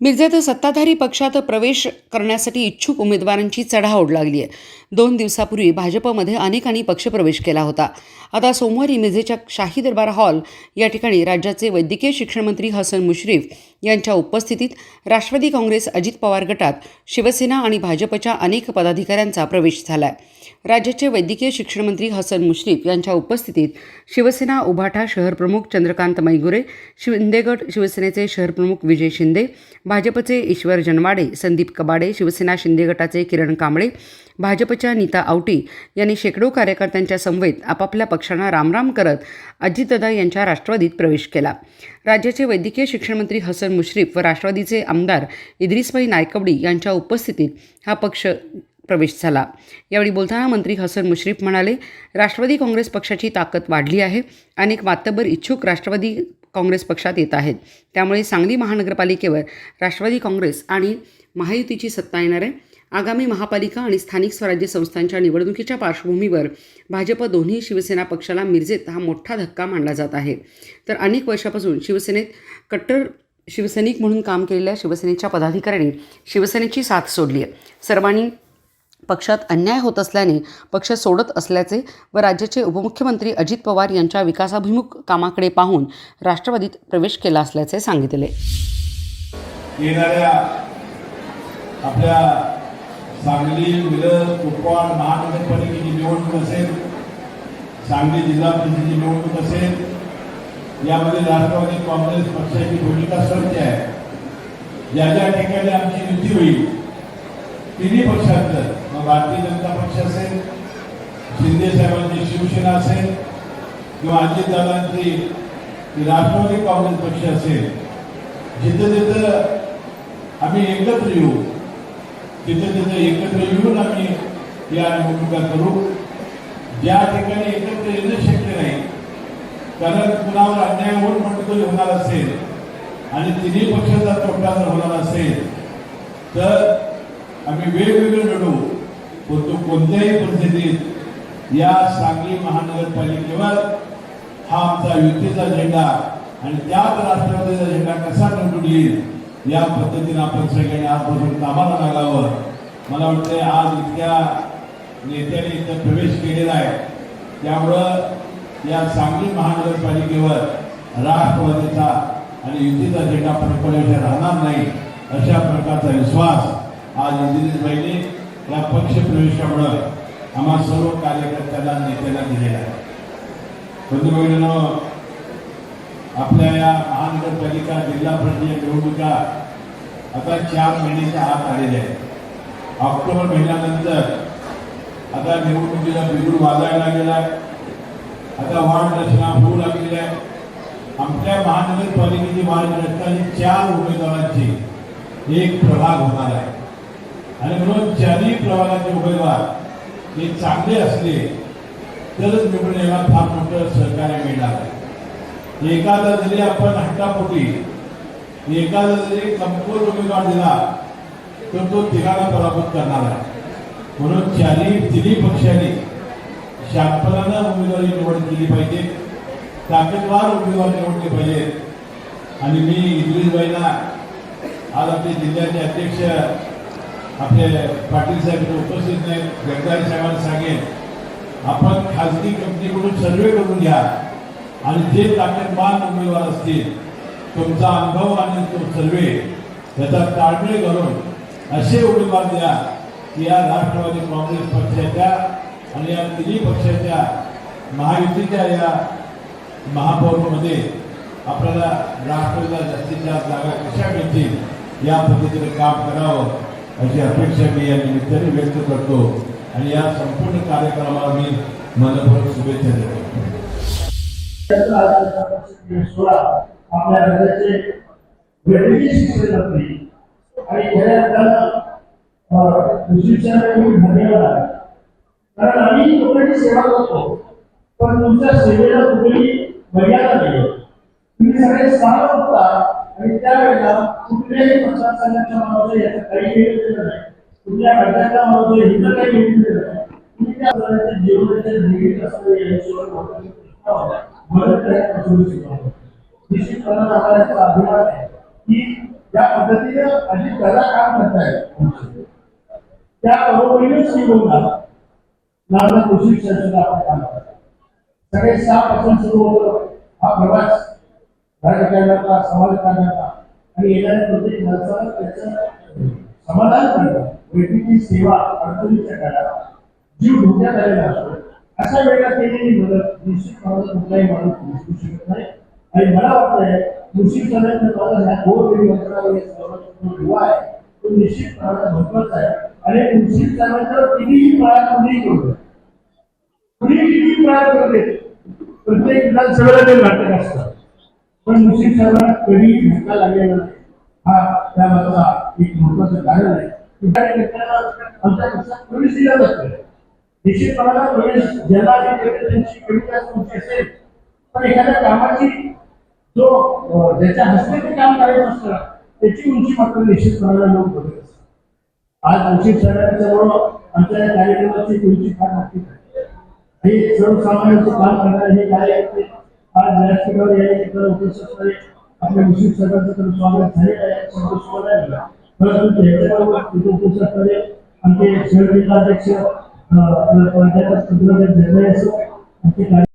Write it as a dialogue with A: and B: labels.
A: मिरजेत सत्ताधारी पक्षात प्रवेश करण्यासाठी इच्छुक उमेदवारांची चढाओढ लागली आहे. दोन दिवसापूर्वी भाजपमध्ये अनेकांनी पक्षप्रवेश केला होता. आता सोमवारी मिरजेच्या शाही दरबार हॉल या ठिकाणी राज्याचे वैद्यकीय शिक्षण मंत्री हसन मुश्रीफ यांच्या उपस्थितीत राष्ट्रवादी काँग्रेस अजित पवार गटात शिवसेना आणि भाजपच्या अनेक पदाधिकाऱ्यांचा प्रवेश झाला आहे राज्याचे वैद्यकीय शिक्षण मंत्री हसन मुश्रीफ यांच्या उपस्थितीत शिवसेना उभाठा शहर प्रमुख चंद्रकांत मैगुरे शिंदेगड शिवसेनेचे शहरप्रमुख विजय शिंदे भाजपचे ईश्वर जनवाडे संदीप कबाडे शिवसेना शिंदे गटाचे किरण कांबळे भाजपच्या नीता आवटी यांनी शेकडो कार्यकर्त्यांच्या समवेत आपापल्या पक्षांना रामराम करत अजितदादा यांच्या राष्ट्रवादीत प्रवेश केला. राज्याचे वैद्यकीय शिक्षण मंत्री हसन मुश्रीफ व राष्ट्रवादीचे आमदार इद्रिसभाई नायकवडी यांच्या उपस्थितीत हा पक्ष प्रवेश झाला. यावेळी बोलताना मंत्री हसन मुश्रीफ म्हणाले राष्ट्रवादी काँग्रेस पक्षाची ताकद वाढली आहे. अनेक मातबर इच्छुक राष्ट्रवादी काँग्रेस पक्षात येत आहेत. त्यामुळे सांगली महानगरपालिकेवर राष्ट्रवादी काँग्रेस आणि महायुतीची सत्ता येणार आहे. आगामी महापालिका आणि स्थानिक स्वराज्य संस्थांच्या निवडणुकीच्या पार्श्वभूमीवर भाजप दोन्ही शिवसेना पक्षाला मिरजेत हा मोठा धक्का मानला जात आहे. तर अनेक वर्षापासून शिवसेनेत कट्टर शिवसैनिक म्हणून काम केलेल्या शिवसेनेच्या पदाधिकाऱ्यांनी शिवसेनेची साथ सोडली आहे. सर्वांनी पक्षात अन्याय होत असल्याने पक्ष सोडत असल्याचे व राज्याचे उपमुख्यमंत्री अजित पवार यांच्या विकासाभिमुख कामाकडे पाहून राष्ट्रवादीत प्रवेश केला असल्याचे सांगितले.
B: येणाऱ्या आपल्या सांगली मिरज कुपवाड महानगरपालिकेची निवडणूक असेल सांगली जिल्हा परिषदेची निवडणूक असेल यामध्ये राष्ट्रवादी काँग्रेस पक्षाची भूमिका स्वच्छ आहे. ज्या ज्या ठिकाणी आमची युती होईल तिन्ही पक्षांचं मग भारतीय जनता पक्ष असेल शिंदे साहेबांची शिवसेना असेल किंवा अजितदादांची राष्ट्रवादी काँग्रेस पक्ष असेल जिथं जिथं आम्ही एकत्र येऊ तिथे तिथे एकत्र येऊन आम्ही या निवडणुका करू. ज्या ठिकाणी एकत्र येणं शक्य नाही कारण कुणावर अन्याय होऊन म्हणतो होणार असेल आणि तिन्ही पक्षाचा तोटा जर होणार असेल तर आम्ही वेगवेगळे लढू. परंतु कोणत्याही परिस्थितीत या सांगली महानगरपालिकेवर हा आमचा युतीचा झेंडा आणि त्याच राष्ट्रवादीचा झेंडा कसा निवडून येईल या पद्धतीने आपण सगळ्यांनी आजपासून कामाला लागावं. मला वाटतं आज इतक्या नेत्याने इथं प्रवेश केलेला आहे. त्यामुळं या सांगली महानगरपालिकेवर राष्ट्रवादीचा आणि युतीचा झेंडा फडकवल्याशिवाय राहणार नाही अशा प्रकारचा विश्वास आज इंदिरीबाईंनी या पक्ष प्रवेशामुळं आम्हा सर्व कार्यकर्त्यांना नेत्यांना दिलेला आहे. बंधू भगिनींनो आपल्या या महानगरपालिका जिल्हा परिषद निवडणुका आता चार महिन्याच्या आत आलेल्या आहेत. ऑक्टोबर महिन्यानंतर आता निवडणुकीला बिगुड वाजायला लागलेला आहे. आता वाढरचना होऊ लागलेली आहे. आमच्या महानगरपालिकेची वाढ ही चार उमेदवारांची एक प्रभाग होणार आहे. आणि म्हणून चारही प्रभागाचे उमेदवार हे चांगले असले तरच निवडून यायला फार मोठं एखादा जरी आपण हट्टापोटी एखादा जरी कमकुवत उमेदवार दिला तर तो तिघाला पराभूत करणार आहे. म्हणून चारही तिन्ही पक्षांनी शांतपणानं उमेदवारी निवड केली पाहिजे ताकदवार उमेदवार निवडले पाहिजे. आणि मी इद्रिसबाईंना आज आपले जिल्ह्याचे अध्यक्ष आपले पाटील साहेब उपस्थित नाही जगदाई साहेबांना सांगेन आपण खाजगी कंपनीकडून सर्वे करून घ्या. आणि जे ताकदवान उमेदवार असतील तुमचा अनुभव आणि तो सर्वे याचा ताळमेळ घालून असे उमेदवार द्या की या राष्ट्रवादी काँग्रेस पक्षाच्या आणि या तिन्ही पक्षाच्या महायुतीच्या या महापौरमध्ये आपल्याला राष्ट्रवादीला जास्तीत जास्त जागा कशा मिळतील या पद्धतीने काम करावं अशी अपेक्षा मी या निमित्ताने व्यक्त करतो. आणि या संपूर्ण कार्यक्रमाला मी मनपूर्वक शुभेच्छा देतो.
C: सोळा आपल्या राज्याचे मंत्री आणि त्याला सुशिक्षण धन्यवाद आहे कारण आम्ही लोकांची सेवा करतो. पण तुमच्या सेवेला मर्यादा नाही तुम्ही सगळे सारा होता. आणि त्यावेळेला कुठल्याही प्रशासनाच्या माणूस याचा काही वेळ नाही कुठल्या माणूस हिथं काही वेळ नाही तुम्ही त्या जीवनाच्या जीवित असलेल्या मदत करायला शिकवतो निश्चितपणे याचा अभिमान आहे की ज्या पद्धतीने अजित दादा काम करतायत त्या बरोबरीने श्रीगोंदा कृषी क्षेत्रात आपण काम सगळे सहापासून सुरू होतो हा प्रवास राजकारणाचा समाज करण्याचा आणि येणाऱ्या प्रत्येक माणसाला त्याचं समाधान करणं व्यक्तीची सेवा अडचणीच्या काळात जीव धोक्यात आलेला असतो अशा वेळेला केलेली मदत निश्चितपणे कुठलाही माणूस विसरू शकत नाही. आणि मला वाटतंय कृषी सणांचं पालन ह्या दोन वेळी एक दुवा आहे. तो निश्चितपणे महत्त्वाचा आहे. आणि कृषी सणांचं तिन्ही प्रयास कुणीही करतो कुणी किती प्रयास करते प्रत्येक विधानसभेला ते नाटक असतात पण मुस्लिम साहेबांना कधी धक्का लागलेला नाही. हा त्या मागचा एक महत्वाचं कारण आहे. आमच्या पक्षात प्रवेश दिला जातो निश्चितपणाला प्रवेश ज्याला त्यांची कविता तुमची असेल पण एखाद्या कामाची जो ज्याच्या हस्ते ते काम करायचं असतं त्याची उंची मात्र निश्चितपणाला लोक बघत असतात. आज मुस्लिम साहेबांच्यामुळं आमच्या या कार्यक्रमाची उंची फार मोठी आहे हे सर्वसामान्यांचं काम करणारे हे काय आहे ते आज व्यासपीठावर या ठिकाणी उपस्थित असणारे आपल्या मुस्लिम सरकारचं तर स्वागत झालेलं आहे. संतोष सोनालीला. परंतु त्याच्याबरोबर उपस्थित असणारे आमचे शहर जिल्हाध्यक्ष अं, प्राध्यापक पृथ्वीराज झेंडे असो आमचे कार्य